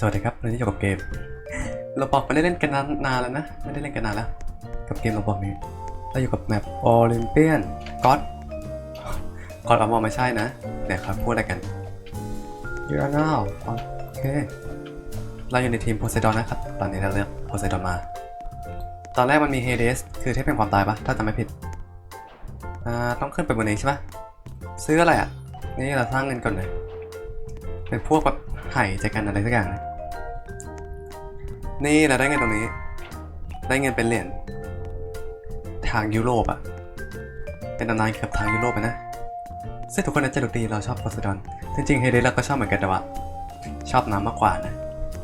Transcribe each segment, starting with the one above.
สวัสดีครับวันนี้อยู่กับเกมเราบอกไม่ได้เล่นกันนานแล้วนะ ไม่ได้เล่นกันนานแล้ว กับเกมเราบอกนี้เราอยู่กับแมปโอลิมเปียนก็อดก็อดอมอไม่ใช่นะเดี๋ยวครับพูดอะไรกันยูรานาโอเค เราอยู่ในทีมโพไซดอนนะครับ ตอนนี้เราเลือกโพไซดอนมา ตอนแรกมันมีเฮเดสคือเทพแห่งความตายปะถ้าจำไม่ผิด อ่า ต้องขึ้นไปบนนี้ใช่ปะซื้ออะไรอะ นี่เราสร้างเงินก่อนเลย เป็นพวกแบบไห่ใจกันอะไรสักอย่างนะ นี่เราได้เงินตรงนี้ ได้เงินเป็นเหรียญทางยุโรปอะเป็นตำนานเกือบทางยุโรปนะซึ่งทุกคนน่าจะรู้ดีเราชอบโพไซดอนจริงๆเฮเดสเราก็ชอบเหมือนกันแต่ว่า ชอบน้ำมากกว่านะ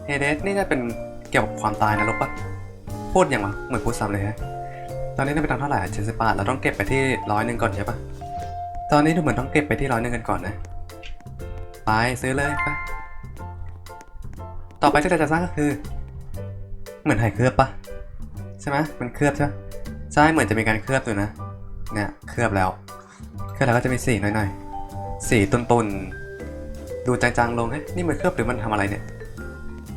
เฮเดสนี่จะเป็นเกี่ยวกับความตายนะรู้ปะพูดอย่างวะเหมือนพูดซ้ำเลยฮะตอนนี้ได้ไปตังเท่าไหร่เจ็ดสิบบาทเราต้องเก็บไปที่ร้อยหนึ่งก่อนใช่ปะตอนนี้ดูเหมือนต้องเก็บไปที่ร้อยหนึ่งกันก่อนนะไปซื้อเลยไปต่อไปที่เราจะสร้างก็คือ เหมือนไห่เคลือบปะใช่ไหมมันเคลือบใช่ไหมใช่เหมือนจะมีการเคลือบอยู่นะเนี่ยเคลือบแล้ว เคลือบแล้วก็จะมีสีหน่อยๆสีตุนๆดูจางๆลงเฮ้ยนี่มันเคลือบหรือมันทำอะไรเนี่ย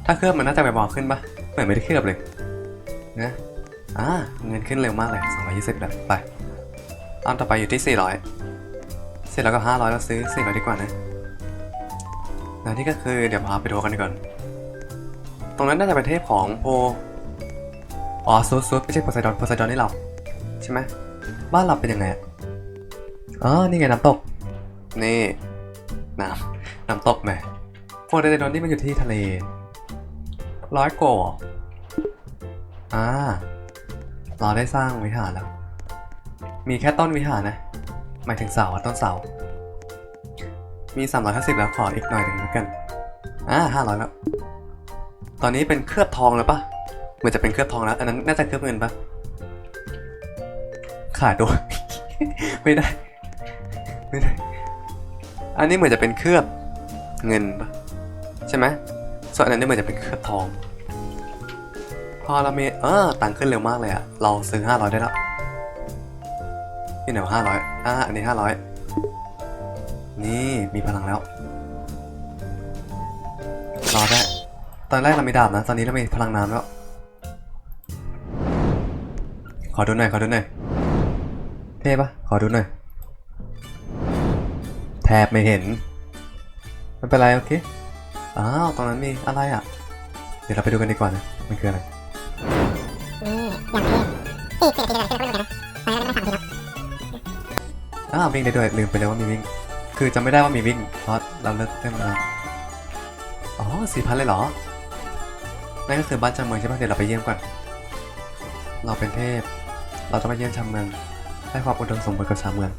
ถ้าเคลือบมันน่าจะไปบอกขึ้นปะเหมือนไม่ได้เคลือบเลยนะอ่าเงินขึ้นเร็วมากเลย220แล้วไปตอนต่อไปอยู่ที่ 400เสร็จแล้วก็500เราซื้อ400ดีกว่านะแล้วนี่ก็คือเดี๋ยวพาไปดูกันก่อน ตรงนั้นน่าจะเป็นเทพของโพอ๋อซูซูไม่ใช่โพไซดอนโพไซดอนนี่เราใช่ไหมบ้านเราเป็นยังไงอะอ๋อนี่ไงน้ำตก นี่น้ำน้ำตกแหมโพไซดอนนี่มันอยู่ที่ทะเล ร้อยโกเหรออ่าเราได้สร้างวิหารแล้ว มีแค่ต้นวิหารนะ หมายถึงเสาต้นเสา มี350แล้วขออีกหน่อยหนึ่งแล้วกัน อ่า500แล้ว ตอนนี้เป็นเคลือบทองแล้วปะเหมือนจะเป็นเคลือบทองแล้ว อันนั้นน่าจะเคลือบเงินปะขายตัวไม่ได้ ไม่ได้ อันนี้เหมือนจะเป็นเคลือบเงินปะใช่ไหมส่วนอันนั้นนี่เหมือนจะเป็นเคลือบทอง พอเรามีเออตังขึ้นเร็วมากเลยอะเราซื้อ500ได้แล้วนี่เดี๋ยว500อ่าอันนี้500นี่มีพลังแล้วรอได้ อนแรกเรามีดาบนะ ตอนนี้เรามีพลังน้ำแล้ว ขอดูหน่อย ขอดูหน่อย เท่ปะขอดูหน่อย แทบไม่เห็น ไม่เป็นไรโอเค อ้าว ตรงนั้นมีอะไรอะ เดี๋ยวเราไปดูกันดีกว่านะ มันคืออะไรนี่อย่างเท่ตีตีตีอะไรตีอะไรไม่รู้นะไปแล้วได้มาสามทีแล้วอ้าววิ่งได้ด้วยลืมไปเลยว่ามีวิ่ง คือจำไม่ได้ว่ามีวิ่ง เพราะเราเลิกเล่นมาแล้วอ๋อสี่พันเลยเหรอ นั่นก็คือบ้านจำเมืองใช่ปะเดี๋ยวเราไปเยี่ยมก่อน เราเป็นเทพ เราต้องไปเยี่ยมชาเมืองให้ความอุดมสมบูรณ์กับชาวเมือง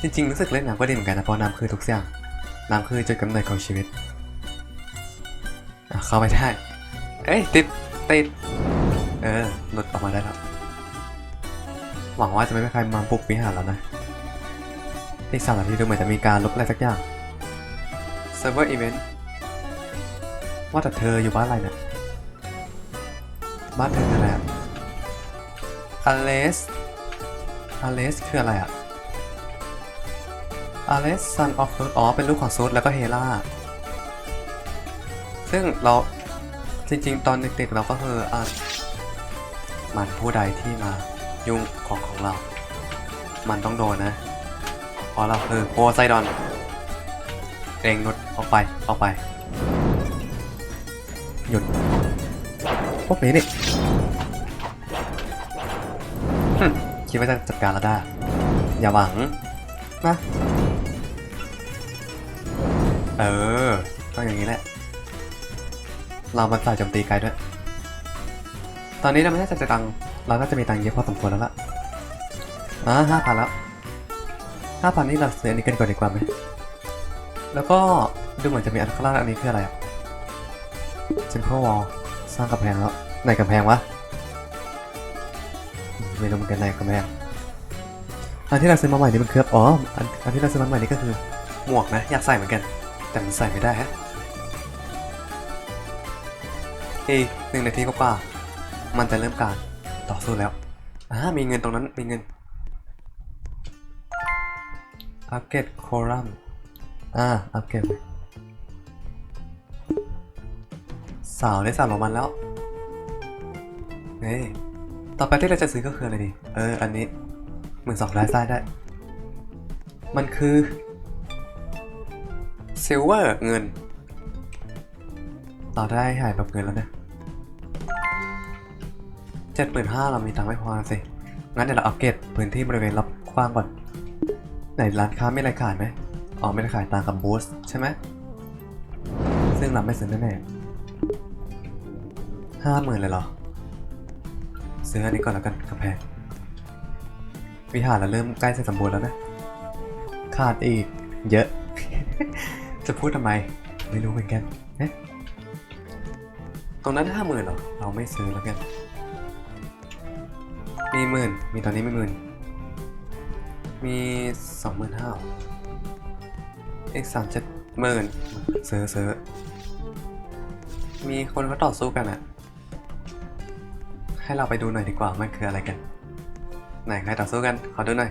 จริงๆ รู้สึกเล่นน้ำก็ดีเหมือนกันนะเพราะน้ำคือทุกอย่าง น้ำคือจุดกำเนิดของชีวิตเข้าไม่ได้ เอ้ยติดติด เออหลุดออกมาได้แล้ว หวังว่าจะไม่มีใครมาบุกวิหารแล้วนะอีกสามนาทีดูเหมือนจะมีการลบอะไรสักอย่างเซิร์ฟเว่าแต่เธออยู่บ้านอะไรเนี่ยบ้านเธอคืออะไรอะอเลสอเลสคืออะไรอะอเลส son of Zeus อ๋อเป็นลูกของซูดแล้วก็เฮล่า ซึ่งเราจริงๆ ตอนเด็กๆเราก็คืออะมันผู้ใดที่มายุ่งของของเรา มันต้องโดนนะเพราะเราคือโพไซดอนเองหยุดออกไปออกไป พวกนี้นี่หึคิดว่าจะจัดการเราได้ อย่าหวังนะ เออต้องอย่างนี้แหละ เรามันฝ่ายโจมตีไกลด้วย ตอนนี้เราไม่น่าจะจะตังค์เราน่าจะมีตังค์เยอะพอสมควรแล้วล่ะอ่าห้าพันแล้วห้าพันนี่เราซื้ออันนี้กันก่อนดีกว่าไหม แล้วก็ดูเหมือนจะมีอันข้างล่างอันนี้คืออะไรอะ Simple Wall สร้างกำแพงแล้วไหนกำแพงวะไม่รู้เหมือนกันไหนกำแพงอันที่เราซื้อมาใหม่นี่มันคืออ๋ออันอันที่เราซื้อมาใหม่นี่ก็คือหมวกนะอยากใส่เหมือนกัน แต่มันใส่ไม่ได้ฮะเอีกหนึ่งนาทีก็ป่าๆมันจะเริ่มการต่อสู้แล้วอ่ามีเงินตรงนั้นมีเงินอัปเกรดโครัมอ่าอัปเกรด สาวได้สาวลงมันแล้วเฮ้ยต่อไปที่เราจะซื้อก็คืออะไรดี เออ อันนี้หมื่นสองได้ไส้ได้ มันคือซิลเวอร์เงิน เราได้หายแบบเงินแล้วเนี่ยเจ็ดหมื่นห้าเรามีตังค์ไม่พอสิ งั้นเดี๋ยวเราอัปเกรดพื้นที่บริเวณรอบกว้างก่อน ไหนร้านค้าไม่ไรขายไหมอ๋อไม่ได้ขายตามกับบูสใช่ไหมซึ่งเราไม่ซื้อแน่ๆ ห้าหมื่นเลยเหรอ ซื้ออันนี้ก่อนแล้วกันกำแพง วิหารเราเริ่มใกล้เสร็จสมบูรณ์แล้วนะ ขาดอีก เยอะ จะพูดทำไม ไม่รู้เหมือนกันเอ๊ะตรงนั้นห้าหมื่นเหรอ เราไม่ซื้อแล้วกัน มีหมื่น มีตอนนี้ไม่หมื่น มีสองหมื่นห้าอีกสามเจ็ดหมื่นซื้อซื้อมีคนเขาต่อสู้กันอะ ให้เราไปดูหน่อยดีกว่ามันคืออะไรกันไหนใครต่อสู้กันขอดูหน่อย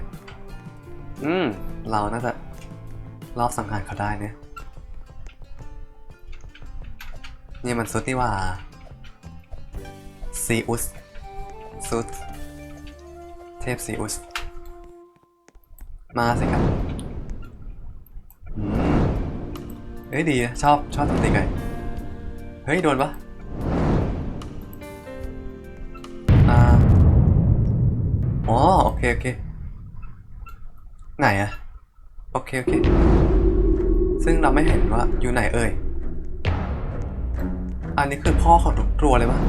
อืม เราน่าจะรอบสังหารเขาได้เนี่ย นี่มันซุดนี่หว่าซีอุสซุดเทพซีอุส มาสิครับอืมเฮ้ยดีนะชอบชอบทำตีไงเฮ้ย โดนปะ อ๋อโอเคโอเค ไหนอะโอเคโอเค ซึ่งเราไม่เห็นว่าอยู่ไหนเอ่ย อันนี้คือพ่อของทุกตัวเลยปะ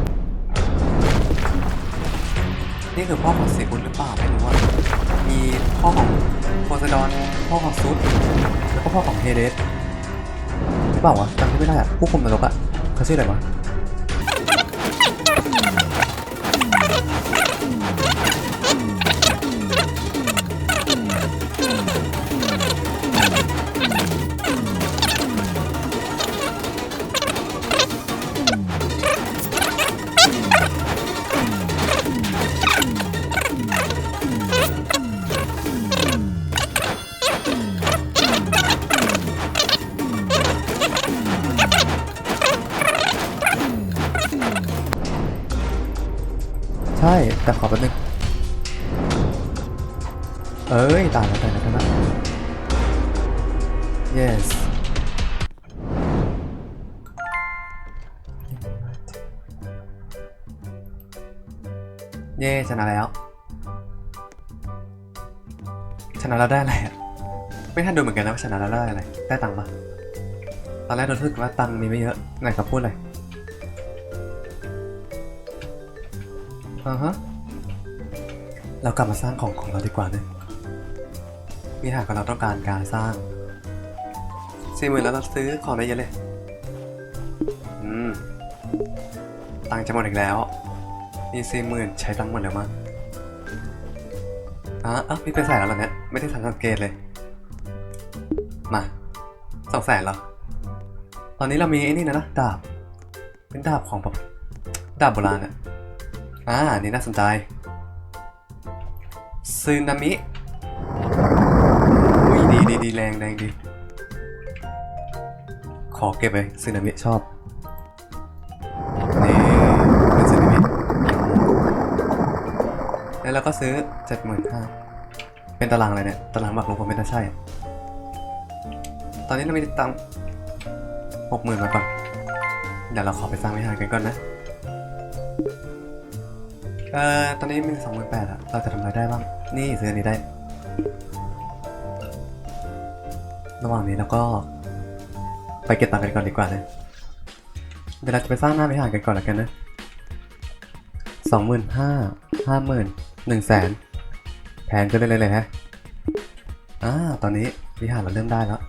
นี่คือพ่อของเซอุนหรือเปล่าไม่รู้ว่ามีพ่อของโพไซดอน พ่อของซุดแล้วก็พ่อของเฮเดสหรือเปล่าวะจำไม่ได้อะผู้คุมนรกอะเขาชื่ออะไรวะ เย่ชนะแล้ว ชนะแล้วได้อะไรอะไม่ทันดูเหมือนกันนะว่าชนะแล้วได้อะไร ได้ตังค์ปะตอนแรกรู้สึกว่าตังค์มีไม่เยอะไหนครับพูดเลยอ่าฮะ เรากลับมาสร้างของของเราดีกว่าเนี่ยมีหากเราต้องการการสร้างสี่หมื่นแล้วเราซื้อของได้เยอะเลย อืม ตังค์จะหมดอีกแล้ว มีสี่หมื่นใช้ตังค์หมดแล้วมั้งอะอะพี่ไปใส่แล้วเหรอเนี่ย ไม่ได้ทันสังเกตเลย มาสองแสนเหรอ ตอนนี้เรามีไอ้นี่นะนะดาบ เป็นดาบของแบบดาบโบราณอะอ่า นี่น่าสนใจซึนามิอุ้ยดีดีดีแรงแรงดี ขอเก็บไว้ซึนามิชอบ แล้วก็ซื้อเจ็ดหมื่นห้าเป็นตารางอะไรเนี่ย ตารางบักลงผมไม่น่าใช่ ตอนนี้เรามีตังหกหมื่นมาก่อน เดี๋ยวเราขอไปสร้างวิหารกันก่อนนะ เอ่อ ตอนนี้มีสองหมื่นแปดอะเราจะทำอะไรได้บ้าง นี่ซื้ออันนี้ได้ ระหว่างนี้เราก็ ไปเก็บตังค์กันก่อนดีกว่านะ เดี๋ยวเราจะไปสร้างหน้าวิหารกันก่อนแล้วกันนะสองหมื่นห้าห้าหมื่น หนึ่งแสนแพงขึ้นเรื่อยๆเลยฮะอ่าตอนนี้วิหารเราเริ่มได้แล้ว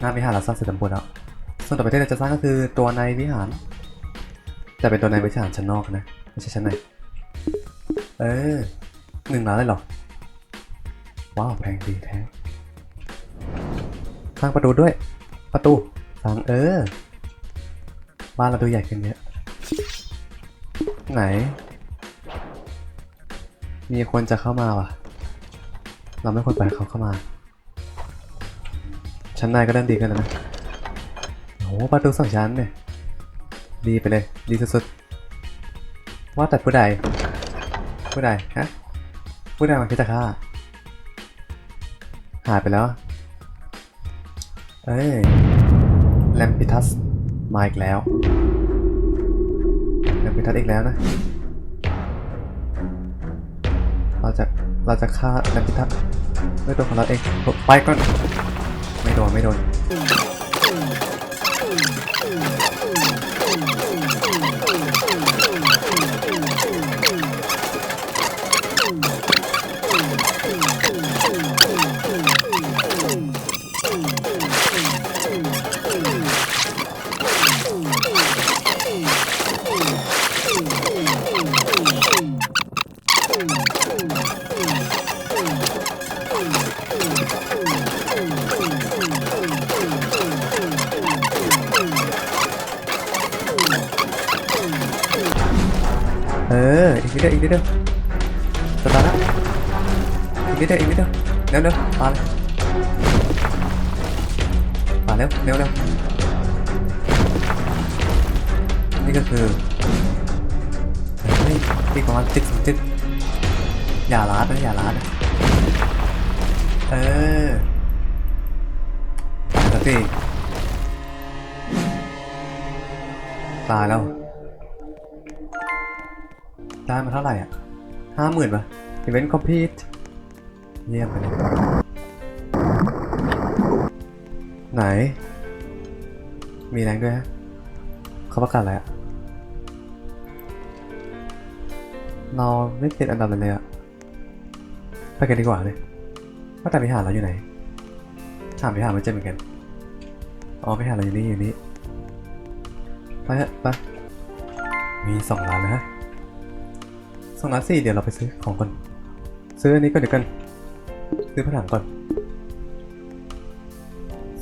หน้าวิหารเราสร้างเสร็จสมบูรณ์แล้ว ส่วนต่อไปที่เราจะสร้างก็คือตัวในวิหารแต่เป็นตัวในวิหารชั้นนอกนะ ไม่ใช่ชั้นใน เออหนึ่งล้านเลยเหรอ ว้าว แพงดีแท้ สร้างประตูด้วย ประตูสร้างเออ บ้านเราดูใหญ่ขึ้นเยอะ ไหน มีคนจะเข้ามาว่ะ เราไม่ควรปล่อยเขาเข้ามา ชั้นในก็เริ่มดีขึ้นนะโอ้ประตูสองชั้นเนี่ย ดีไปเลย ดีสุดๆ ว่าแต่ผู้ใด ผู้ใดฮะ ผู้ใดมันคิดจะฆ่า หายไปแล้ว เอ้ยแลมปิทัส มาอีกแล้วแลมปิทัสอีกแล้วนะ เราจะเราจะฆ่าแลมพิทักษ์ด้วยตัวของเราเองไปก่อน ไม่โดนไม่โดน อีกนิดเดียวอีกนิดเดียวจะตายแล้วอีกนิดเดียวอีกนิดเดียวเร็วเร็วมาเลยมาเร็วเร็วเร็วนี่ก็คือเฮ้ยอีกประมาณสิบสองสิบอย่าล้านะอย่าล้านะเออตายแล้วสิตายแล้ว ได้มาเท่าไหร่อะห้าหมื่นป่ะ Event complete เยี่ยมไปเลยไหน มีแรงด้วยฮะเขาประกาศอะไรอะเราไม่ติดอันดับเลยเลยอะไปกันดีกว่าเลยว่าแต่พิหารเราอยู่ไหน ถามพิหารไม่เจอเหมือนกัน อ๋อพิหารเราอยู่นี่อยู่นี่ ไปเถอะไป มีสองล้านนะฮะ สองล้านสี่เดี๋ยวเราไปซื้อของก่อน ซื้ออันนี้ก่อนเดี๋ยวกัน ซื้อผนังก่อน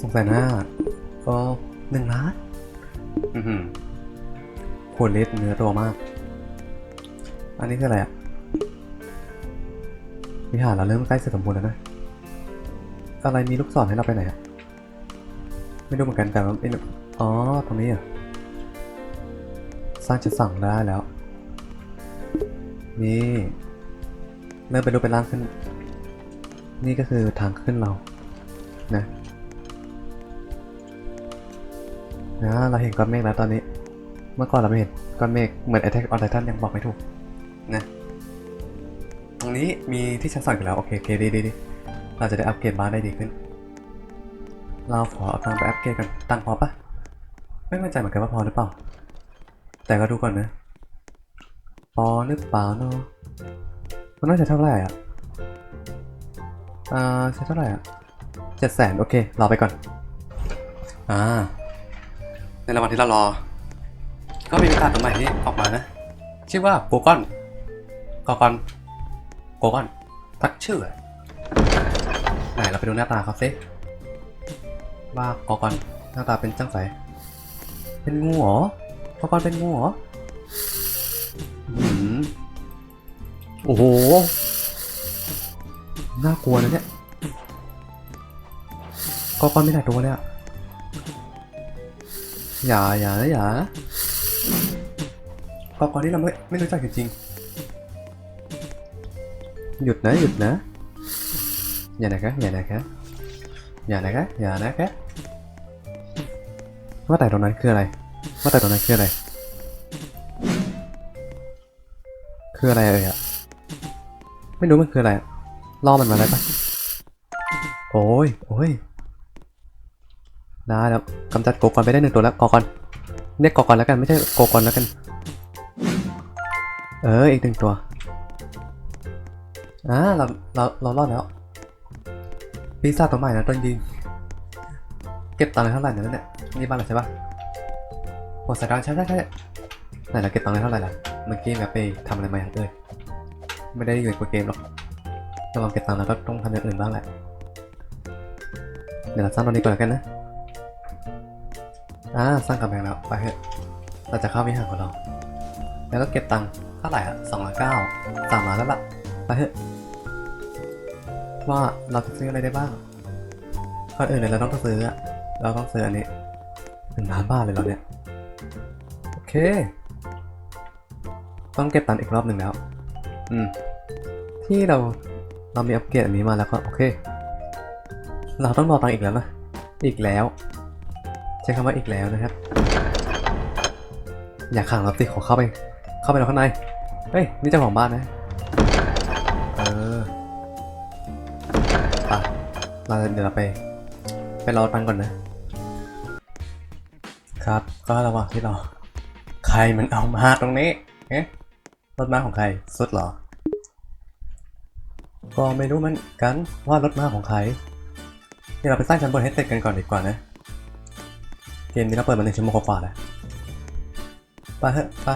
สองแสนห้า ก็หนึ่งล้าน อือหือขวดเล็กเนื้อตัวมาก อันนี้คืออะไรอะวิหารเราเริ่มใกล้เสร็จสมบูรณ์แล้วนะ อะไรมีลูกศรให้เราไปไหนอะ ไม่รู้เหมือนกันแต่ว่าไม่รู้อ๋อ ตรงนี้อะ สร้างจะสั่งได้แล้ว นี่ เริ่มเป็นรูปเป็นร่างขึ้น นี่ก็คือทางขึ้นเรา นะนะเราเห็นก้อนเมฆแล้วตอนนี้ เมื่อก่อนเราไม่เห็นก้อนเมฆเหมือน Attack on Titan ยังบอกไม่ถูก นะ ตรงนี้มีที่ชั้นสองอยู่แล้ว โอเคโอเคดีดีดีเราจะได้อัปเกรดบ้านได้ดีขึ้น เราขอเอาตังไปอัปเกรดกันตังพอปะไม่มั่นใจเหมือนกันว่าพอหรือเปล่า แต่ก็ดูก่อนนะ พอหรือเปล่าเนาะมันน่าจะเท่าไหร่อะอ่าใช้เท่าไหร่อะเจ็ดแสนโอเครอไปก่อน อ่า ในระหว่างที่เรารอ ก็มีประกาศตัวใหม่ที่ออกมานะ ชื่อว่าโกกอนโกกอนโกกอนทักชื่อไหนเราไปดูหน้าตาเขาซิว่าโกกอนหน้าตาเป็นจังไสเป็นงูเหรอโกกอนเป็นงูเหรอ โอ้โห น่ากลัวนะเนี่ย ก็ก้อนไม่หลายตัวเลยอะอย่าอย่าอย่าก็ก้อนที่เราไม่ไม่รู้จักจริง หยุดนะหยุดนะ อย่านะครับอย่านะครับอย่านะครับอย่านะครับว่าแต่ตรงนั้นคืออะไร ว่าแต่ตรงนั้นคืออะไร คืออะไรเอ่ยอะ ไม่รู้มันคืออะไรอะล่อมันมาได้ปะโอ้ยโอ้ยได้แล้วกำจัดโกกอนไปได้หนึ่งตัวแล้วกอกอนเรียกกอกอนแล้วกันไม่ใช่โกกอนแล้วกัน เอออีกหนึ่งตัวอ่าเราเราเรารอดแล้วปีศาจตัวใหม่นะต้นยิงเก็บตังค์เท่าไหร่เนี่ยเนี่ยนี่บ้านเราใช่ปะโอ้สายการใช่ใช่ใช่ไหนเราเก็บตังค์เท่าไหร่ล่ะเมื่อกี้แบบไปทำอะไรมาเลย ไม่ได้อยู่ในเกมหรอกระหว่างเก็บตังค์แล้วก็ต้องทำอย่างอื่นบ้างแหละ เดี๋ยวเราสร้างตรงนี้ก่อนแล้วกันนะ อ่า สร้างกำแพงแล้ว ไปเถอะเราจะเข้าวิหารของเรา แล้วก็เก็บตังค์เท่าไหร่อะสองร้อยเก้าสามล้านแล้วล่ะ ไปเถอะ ว่าเราจะซื้ออะไรได้บ้างก่อนอื่นเลยเราต้องซื้ออะเราต้องซื้ออันนี้หนึ่งล้านบาทเลยเรอเนี่ย โอเคเค ต้องเก็บตังค์อีกรอบหนึ่งแล้ว อืม ที่เราเรามีอัปเกรดอันนี้มาแล้วก็โอเค เราต้องรอตังอีกแล้วนะ อีกแล้ว ใช้คำว่าอีกแล้วนะครับ อย่าขังเราติของเข้าไป เข้าไปเราข้างใน เฮ้ย นี่เจ้าของบ้านนะ เออไปเราเดี๋ยวเราไป ไปรอตังก่อนนะ ครับ ก็ระหว่างที่รอใครมันเอามาตรงนี้เอ๊ะ รถม้าของใครสุดหรอ ก็ไม่รู้เหมือนกันว่ารถม้าของใครเดี๋ยวเราไปสร้างชั้นบนให้เสร็จกันก่อนดีกว่านะ เกมนี้เราเปิดมาหนึ่งชั่วโมงกว่าแล้วไปเถอะไป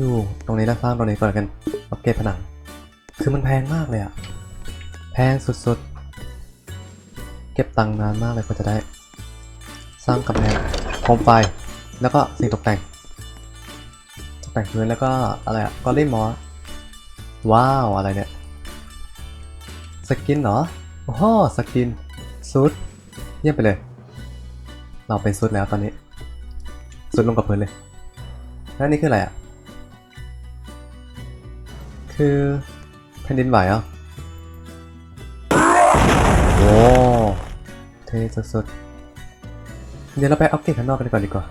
ดูตรงนี้เราสร้างตรงนี้ก่อนกันอัปเกรดผนัง คือมันแพงมากเลยอะแพงสุดๆ เก็บตังค์นานมากเลยกว่าจะได้ สร้างกำแพงโคมไฟ แล้วก็สิ่งตกแต่ง แต่งพื้นแล้วก็อะไรอะกอลี่มอสว้าวอะไรเนี่ย สกินเหรอโอ้โหสกินซุดเยี่ยมไปเลย เราเป็นซุดแล้วตอนนี้ซุดลงกับพื้นเลยแล้วนี่คืออะไรอะคือแผ่นดินไหวอะโอ้เท่สุดๆเดี๋ยวเราไปอัปเกรดข้างนอกกันก่อนดีกว่า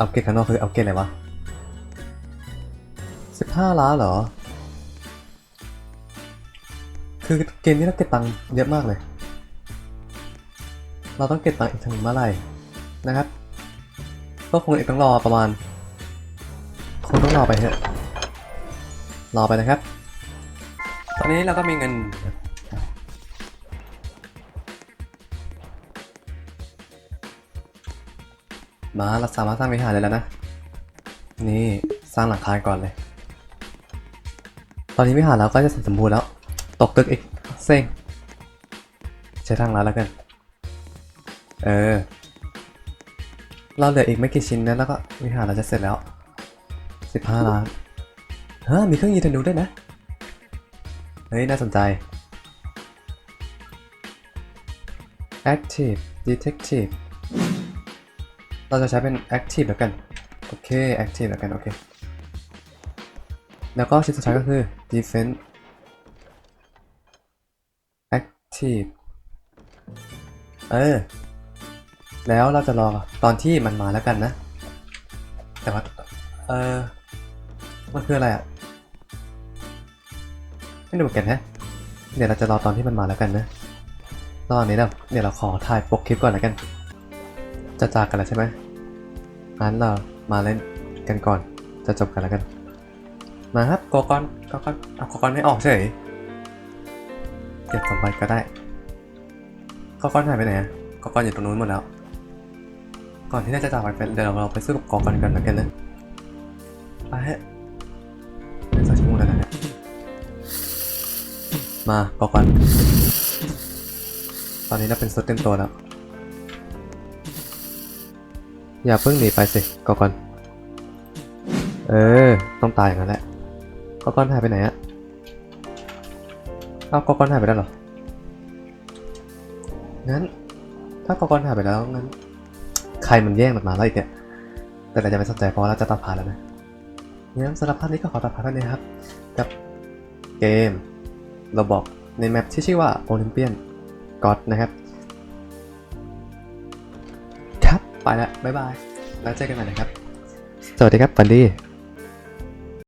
อัปเกรดข้างนอกคืออัปเกรดอะไรวะสิบห้าล้านเหรอ คือเกมนี้เราเก็บตังค์เยอะมากเลย เราต้องเก็บตังค์อีกถึงเมื่อไหร่นะครับ ก็คงอีกต้องรอประมาณ คงต้องรอไปเถอะ รอไปนะครับ ตอนนี้เราก็มีเงิน มาเราสามารถสร้างวิหารได้แล้วนะ นี่สร้างหลังคาก่อนเลย ตอนนี้วิหารเราก็จะเสร็จสมบูรณ์แล้ว ตกตึกอีกเซ็งใช้ทางลัดแล้วกัน เออ เราเหลืออีกไม่กี่ชิ้นนะแล้วก็วิหารเราจะเสร็จแล้วสิบห้าล้านฮะมีเครื่องยิงธนูด้วยนะ เฮ้ย น่าสนใจ active detective เราจะใช้เป็น active แล้วกัน โอเค active แล้วกัน โอเค แล้วก็ชิ้นสุดท้ายก็คือ defense active เออ แล้วเราจะรอตอนที่มันมาแล้วกันนะ แต่ว่า เออ มันคืออะไรอะไม่รู้เหมือนกันฮะเดี๋ยวเราจะรอตอนที่มันมาแล้วกันนะตอนนี้เราเดี๋ยวเราขอถ่ายปกคลิปก่อนแล้วกัน จะจากกันแล้วใช่ไหม งั้นเรามาเล่นกันก่อน จะจบกันแล้วกัน มาครับโกกอนโกกอนเอาโกกอนไม่ออกเฉย เก็บสมบัติก็ได้โกกอนหายไปไหนอะโกอนอยู่ตรงนู้นหมดแล้ว ก่อนที่เราจะจากไปเดี๋ยวเราไปซื้อกับโกกอนกันแล้วกันนะไปฮะเป็นสองชั่วโมงแล้วนะเนี่ยมาโกกอน ตอนนี้เราเป็นซุดเต็มตัวแล้ว อย่าเพิ่งหนีไปสิโกกอน เออ ต้องตายอย่างนั้นแหละกอกอนหายไปไหนอะเอากอกอนหายไปแล้วเหรอ งั้น ถ้ากอกอนหายไปแล้วงั้น ใครมันแย่งมันมาแล้วอีกเนี่ย แต่เราจะไม่สนใจเพราะว่าเราจะตัดผ่านแล้วนะ งั้นสำหรับภาคนี้ก็ขอตัดผ่านเท่านี้ครับ กับเกมเราบอกในแมปที่ชื่อว่า Olympian God นะครับครับ ไปแล้วบ๊ายบาย แล้วเจอกันใหม่นะครับ สวัสดีครับปันดี้